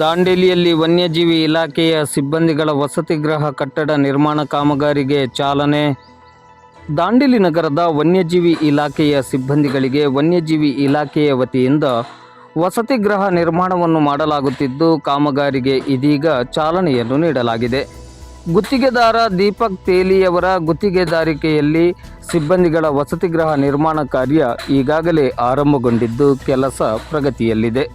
ದಾಂಡೇಲಿಯಲ್ಲಿ ವನ್ಯಜೀವಿ ಇಲಾಖೆಯ ಸಿಬ್ಬಂದಿಗಳ ವಸತಿಗೃಹ ಕಟ್ಟಡ ನಿರ್ಮಾಣ ಕಾಮಗಾರಿಗೆ ಚಾಲನೆ. ದಾಂಡೇಲಿ ನಗರದ ವನ್ಯಜೀವಿ ಇಲಾಖೆಯ ಸಿಬ್ಬಂದಿಗಳಿಗೆ ವನ್ಯಜೀವಿ ಇಲಾಖೆಯ ವತಿಯಿಂದ ವಸತಿ ಗೃಹ ನಿರ್ಮಾಣವನ್ನು ಮಾಡಲಾಗುತ್ತಿದ್ದು, ಕಾಮಗಾರಿಗೆ ಇದೀಗ ಚಾಲನೆಯನ್ನು ನೀಡಲಾಗಿದೆ. ಗುತ್ತಿಗೆದಾರ ದೀಪಕ್ ತೇಲಿಯವರ ಗುತ್ತಿಗೆದಾರಿಕೆಯಲ್ಲಿ ಸಿಬ್ಬಂದಿಗಳ ವಸತಿಗೃಹ ನಿರ್ಮಾಣ ಕಾರ್ಯ ಈಗಾಗಲೇ ಆರಂಭಗೊಂಡಿದ್ದು, ಕೆಲಸ ಪ್ರಗತಿಯಲ್ಲಿದೆ.